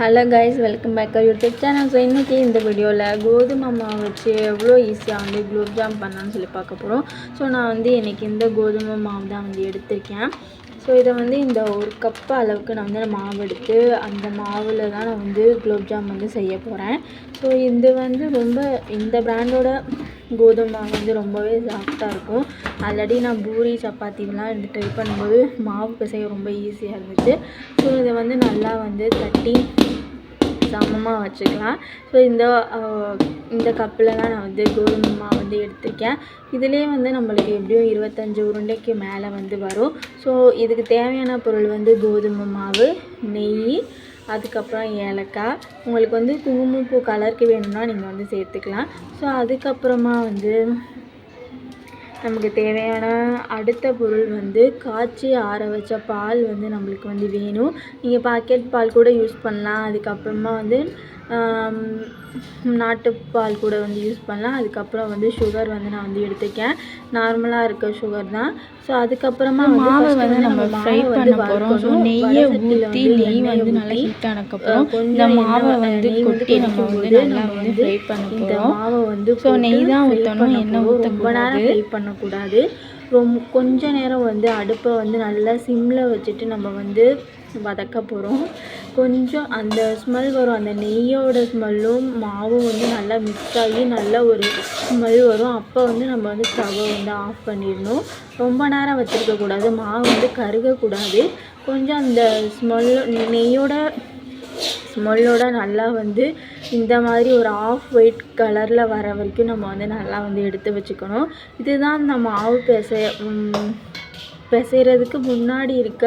Hello guys welcome back YouTube channel so இன்றைக்கி இந்த வீடியோவில் கோதுமை மாவு வச்சு எவ்வளோ ஈஸியாக வந்து குலோப்ஜாம் பண்ணலான்னு சொல்லி பார்க்க போகிறோம் ஸோ நான் வந்து இன்றைக்கி இந்த கோதுமை மாவு தான் வந்து எடுத்திருக்கேன். ஸோ இதை வந்து இந்த ஒரு கப் அளவுக்கு நான் வந்து மாவு எடுத்து அந்த மாவில் தான் நான் வந்து குலோப்ஜாம் வந்து செய்ய போகிறேன் ஸோ இது வந்து ரொம்ப இந்த பிராண்டோட கோதுமை மாவு வந்து ரொம்பவே சாஃப்டாக இருக்கும். ஆல்ரெடி நான் பூரி சப்பாத்திலாம் எடுத்து ட்ரை பண்ணும்போது மாவு பிசைய ரொம்ப ஈஸியாக இருந்துச்சு. ஸோ இதை வந்து நல்லா வந்து தட்டி சமமாக வச்சுக்கலாம். ஸோ இந்த இந்த கப்பில் தான் நான் வந்து கோதுமை மாவு வந்து எடுத்திருக்கேன். இதுலேயே வந்து நம்மளுக்கு எப்படியும் இருபத்தஞ்சி உருண்டைக்கு மேலே வந்து வரும். ஸோ இதுக்கு தேவையான பொருள் வந்து கோதுமை மாவு நெய் அதுக்கப்புறம் ஏலக்காய். உங்களுக்கு வந்து குங்குமப்பூ கலருக்கு வேணும்னா நீங்கள் வந்து சேர்த்துக்கலாம். ஸோ அதுக்கப்புறமா வந்து நமக்கு தேவையான அடுத்த பொருள் வந்து காய்ச்சி ஆற வச்ச பால் வந்து நம்மளுக்கு வந்து வேணும். நீங்கள் பாக்கெட் பால் கூட யூஸ் பண்ணலாம். அதுக்கப்புறமா வந்து நாட்டுப்பால் கூட வந்து யூஸ் பண்ணலாம். அதுக்கப்புறம் வந்து சுகர் வந்து நான் வந்து எடுத்துக்கேன். நார்மலாக இருக்க சுகர் தான். ஸோ அதுக்கப்புறமா மாவை வந்து நம்ம ஃப்ரை பண்ண போகிறோம் ஸோ நெய்யை ஊற்றி நெய் வந்து நல்லா ஹீட் ஆனதுக்கப்புறம் இந்த மாவை வந்து கொட்டி நம்ம வந்து நல்லா வந்து ஃப்ரை பண்ண போகிறோம் மாவை வந்து ஸோ நெய் தான் ஊற்றணும் எண்ணெய் போறோம். ரொம்ப நேரம் ஃப்ரை பண்ணக்கூடாது. ரொம்ப கொஞ்ச நேரம் வந்து அடுப்பை வந்து நல்லா சிம்மில் வச்சுட்டு நம்ம வந்து வதக்க போகிறோம் கொஞ்சம் அந்த ஸ்மெல் வரும். அந்த நெய்யோட ஸ்மெல்லும் மாவும் வந்து நல்லா மிக்ஸ் ஆகி நல்ல ஒரு ஸ்மெல் வரும். அப்போ வந்து நம்ம வந்து ஸ்டவ்வை வந்து ஆஃப் பண்ணிடணும். ரொம்ப நேரம் வச்சுருக்கக்கூடாது மாவு வந்து கருகக்கூடாது கொஞ்சம் அந்த ஸ்மெல் நெய்யோட ஸ்மெல்லோட நல்லா வந்து இந்த மாதிரி ஒரு ஆஃப் ஒயிட் கலரில் வர வரைக்கும் நம்ம வந்து நல்லா வந்து எடுத்து வச்சுக்கணும். இதுதான் நம்ம மாவு பிசை பிசைகிறதுக்கு முன்னாடி இருக்க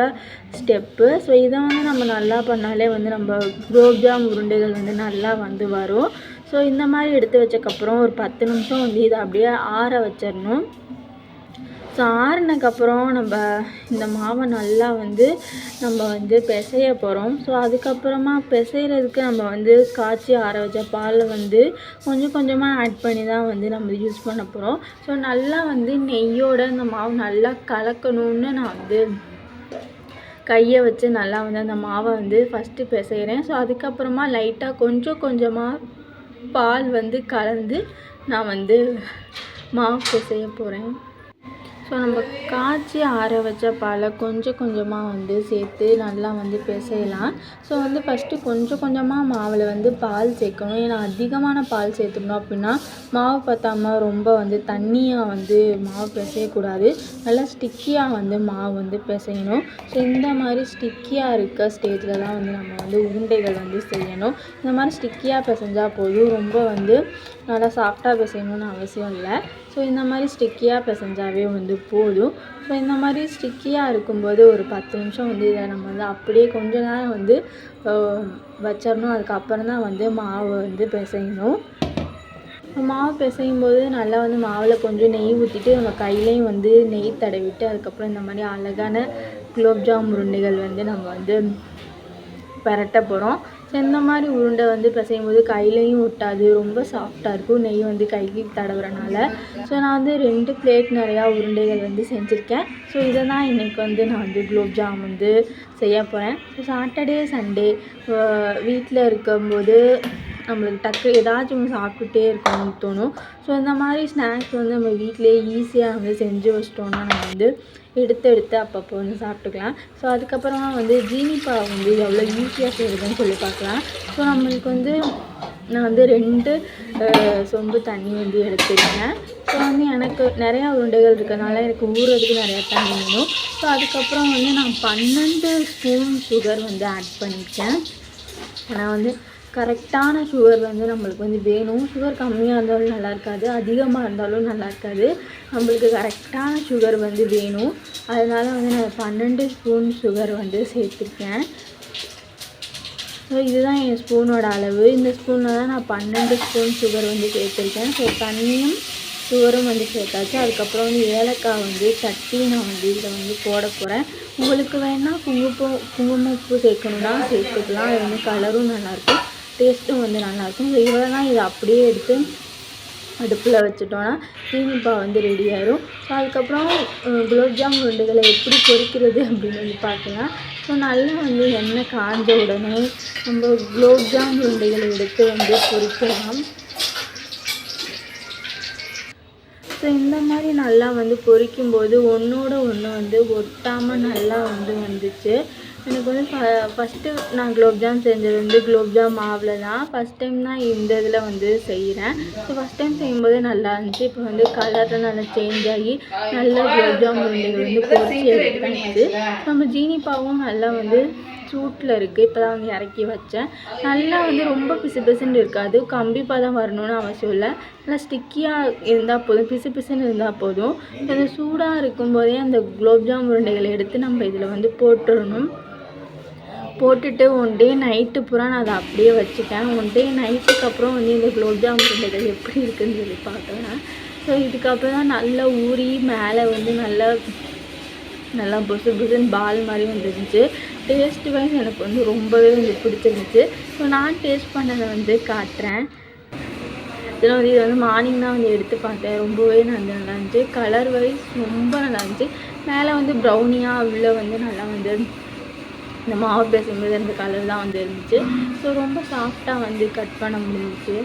ஸ்டெப்பு ஸோ இதை வந்து நம்ம நல்லா பண்ணாலே வந்து நம்ம குலோப்ஜாம் உருண்டைகள் வந்து நல்லா வந்து வரும். ஸோ இந்த மாதிரி எடுத்து வச்சக்கப்புறம் ஒரு பத்து நிமிஷம் வந்து இதை அப்படியே ஆற வச்சிடணும். ஸோ ஆறுனக்கப்புறம் நம்ம இந்த மாவை நல்லா வந்து நம்ம வந்து பிசைய போகிறோம் ஸோ அதுக்கப்புறமா பிசைகிறதுக்கு நம்ம வந்து காய்ச்சி ஆற வச்ச பாலை வந்து கொஞ்சம் கொஞ்சமாக ஆட் பண்ணி தான் வந்து நம்ம யூஸ் பண்ண போகிறோம் ஸோ நல்லா வந்து நெய்யோட இந்த மாவு நல்லா கலக்கணும்னு நான் வந்து கையை வச்சு நல்லா வந்து அந்த மாவை வந்து ஃபஸ்ட்டு பிசைகிறேன் ஸோ அதுக்கப்புறமா லைட்டாக கொஞ்சம் கொஞ்சமாக பால் வந்து கலந்து நான் வந்து மாவு பிசைய போகிறேன் ஸோ நம்ம காய்ச்சி ஆற வச்ச பாலை கொஞ்சம் கொஞ்சமாக வந்து சேர்த்து நல்லா வந்து பிசையலாம். ஸோ வந்து ஃபஸ்ட்டு கொஞ்சம் கொஞ்சமாக மாவில் வந்து பால் சேர்க்கணும். ஏன்னா அதிகமான பால் சேர்த்துக்கணும் அப்படின்னா மாவு பத்தாமல் ரொம்ப வந்து தண்ணியாக வந்து மாவு பிசையக்கூடாது. நல்லா ஸ்டிக்கியாக வந்து மாவு வந்து பிசையணும். ஸோ இந்த மாதிரி ஸ்டிக்கியாக இருக்க ஸ்டேஜில் தான் வந்து நம்ம வந்து உருண்டைகள் வந்து செய்யணும். இந்த மாதிரி ஸ்டிக்கியாக பிசைஞ்சால் போதும். ரொம்ப வந்து நல்லா சாஃப்டாக பிசையணும்னு அவசியம் இல்லை. ஸோ இந்த மாதிரி ஸ்டிக்கியாக பிசைஞ்சாவே வந்து போதும். ஸோ இந்த மாதிரி ஸ்டிக்கியாக இருக்கும்போது ஒரு பத்து நிமிஷம் வந்து இதை நம்ம வந்து அப்படியே கொஞ்ச நேரம் வந்து வச்சிடணும். அதுக்கப்புறம் தான் வந்து மாவு வந்து பிசையணும். மாவு பிசையும் போது நல்லா வந்து மாவில் கொஞ்சம் நெய் ஊற்றிட்டு நம்ம கையிலையும் வந்து நெய் தடவிட்டு அதுக்கப்புறம் இந்த மாதிரி அழகான குலோப்ஜாம் உருண்டைகள் வந்து நம்ம வந்து பரட்ட போகிறோம் இந்த மாதிரி உருண்டை வந்து பிசையும் போது கையிலையும் ஒட்டாது. ரொம்ப சாஃப்டாக இருக்கும். நெய் வந்து கைக்கு தடவுறனால. ஸோ நான் வந்து ரெண்டு பிளேட் நிறையா உருண்டைகள் வந்து செஞ்சுருக்கேன். ஸோ இதை தான் இன்றைக்கி வந்து நான் வந்து குலோப்ஜாம் வந்து செய்ய போகிறேன் ஸோ சாட்டர்டே சண்டே வீட்டில் இருக்கும்போது நம்மளுக்கு டக்கு ஏதாச்சும் ஒன்று சாப்பிட்டுட்டே இருக்கணும்னு தோணும். ஸோ இந்த மாதிரி ஸ்நாக்ஸ் வந்து நம்ம வீட்டிலேயே ஈஸியாக வந்து செஞ்சு வச்சிட்டோம்னா நம்ம வந்து எடுத்து எடுத்து அப்பப்போ வந்து சாப்பிட்டுக்கலாம். ஸோ அதுக்கப்புறமா வந்து ஜீனிப்பா வந்து எவ்வளோ ஈஸியாக செய்கிறதுன்னு சொல்லி பார்க்கலாம். ஸோ நம்மளுக்கு வந்து நான் வந்து ரெண்டு சொம்பு தண்ணி வந்து எடுத்துருக்கேன். ஸோ வந்து எனக்கு நிறையா உருண்டைகள் இருக்கிறதுனால எனக்கு ஊறுறதுக்கு நிறையா தண்ணி வேணும். ஸோ அதுக்கப்புறம் வந்து நான் பன்னெண்டு ஸ்பூன் சுகர் வந்து ஆட் பண்ணியிருக்கேன். நான் வந்து கரெக்டான சுகர் வந்து நம்மளுக்கு வந்து வேணும். சுகர் கம்மியாக இருந்தாலும் நல்லா இருக்காது. அதிகமாக இருந்தாலும் நல்லா இருக்காது. நம்மளுக்கு கரெக்டான சுகர் வந்து வேணும். அதனால் வந்து நான் பன்னெண்டு ஸ்பூன் சுகர் வந்து சேர்த்துருக்கேன். ஸோ இதுதான் என் ஸ்பூனோட அளவு. இந்த ஸ்பூனில் தான் நான் பன்னெண்டு ஸ்பூன் சுகர் வந்து சேர்த்துருக்கேன். ஸோ தண்ணியும் சுகரும் வந்து சேர்த்தாச்சு. அதுக்கப்புறம் வந்து ஏலக்காய் வந்து சட்டி நான் வந்து இதில் வந்து போட போகிறேன் உங்களுக்கு வேணால் குங்குமப்பூ குங்குமப்பூ சேர்க்கணுன்னா சேர்த்துக்கலாம். அது வந்து கலரும் நல்லாயிருக்கும் டேஸ்ட்டும் வந்து நல்லாயிருக்கும். ஸோ இவ்வளோ இதை அப்படியே எடுத்து அடுப்பில் வச்சுட்டோன்னா ஜீனிப்பா வந்து ரெடி ஆயிரும். ஸோ அதுக்கப்புறம் குலோப்ஜாம் உருண்டைகளை எப்படி பொரிக்கிறது அப்படின்னு வந்து பார்த்தீங்கன்னா ஸோ நல்லா வந்து எண்ணெய் காஞ்ச உடனே நம்ம குலோப்ஜாம் உருண்டைகளை எடுத்து வந்து பொரிக்கலாம் ஸோ இந்த மாதிரி நல்லா வந்து பொறிக்கும்போது ஒன்றோட ஒன்று வந்து ஒட்டாமல் நல்லா வந்து வந்துச்சு. எனக்கு வந்து ஃப ஃபஸ்ட்டு நான் குலோப்ஜாம் செஞ்சது வந்து குலோப்ஜாம் மாவில் தான் ஃபஸ்ட் டைம் தான் இந்த இதில் வந்து செய்கிறேன் ஸோ ஃபஸ்ட் டைம் செய்யும்போது நல்லா இருந்துச்சு. இப்போ வந்து கலர்லாம் நல்லா சேஞ்ச் ஆகி நல்லா குலோப்ஜாம் உருண்டைகள் வந்து பொரிச்சு எடுத்தாச்சு. நம்ம ஜீனிப்பாவும் நல்லா வந்து சூட்டில் இருக்குது இப்போ தான் வந்து இறக்கி வச்சேன். நல்லா வந்து ரொம்ப பிசு பிசுன்னு இருக்காது. கம்பி பதம் வரணும்னு அவசியம் இல்லை. நல்லா ஸ்டிக்கியாக இருந்தால் போதும். பிசு பிசுன்னு இருந்தால் போதும். கொஞ்சம் சூடாக இருக்கும்போதே அந்த குலோப்ஜாம் உருண்டைகளை எடுத்து நம்ம இதில் வந்து போட்டுடணும். போட்டுட்டு ஒன் டே நைட்டு பூரா நான் அதை அப்படியே வச்சுட்டேன். ஒன் டே நைட்டுக்கு அப்புறம் வந்து இந்த குலோப்ஜாம் உருண்டைகள் எப்படி இருக்குன்னு சொல்லி பார்க்குறேன். ஸோ இதுக்கப்புறம் தான் நல்லா ஊறி மேலே வந்து நல்லா நல்லா புசு புசுன்னு பால் மாதிரி வந்துருந்துச்சு. டேஸ்ட் வைஸ் எனக்கு வந்து ரொம்பவே வந்து பிடிச்சிருந்துச்சு. ஸோ நான் டேஸ்ட் பண்ணதை வந்து காட்டுறேன். இதில் வந்து இதை வந்து மார்னிங் தான் வந்து எடுத்து பார்த்தேன். ரொம்பவே நல்லா நல்லா இருந்துச்சு. கலர் வைஸ் ரொம்ப நல்லா இருந்துச்சு. மேலே வந்து ப்ரௌனியாக உள்ளே வந்து நல்லா வந்து இந்த மாவு பேசும்போது அந்த கலர் தான் வந்து இருந்துச்சு ஸோ ரொம்ப சாஃப்டாக வந்து கட் பண்ண முடிஞ்சிச்சு.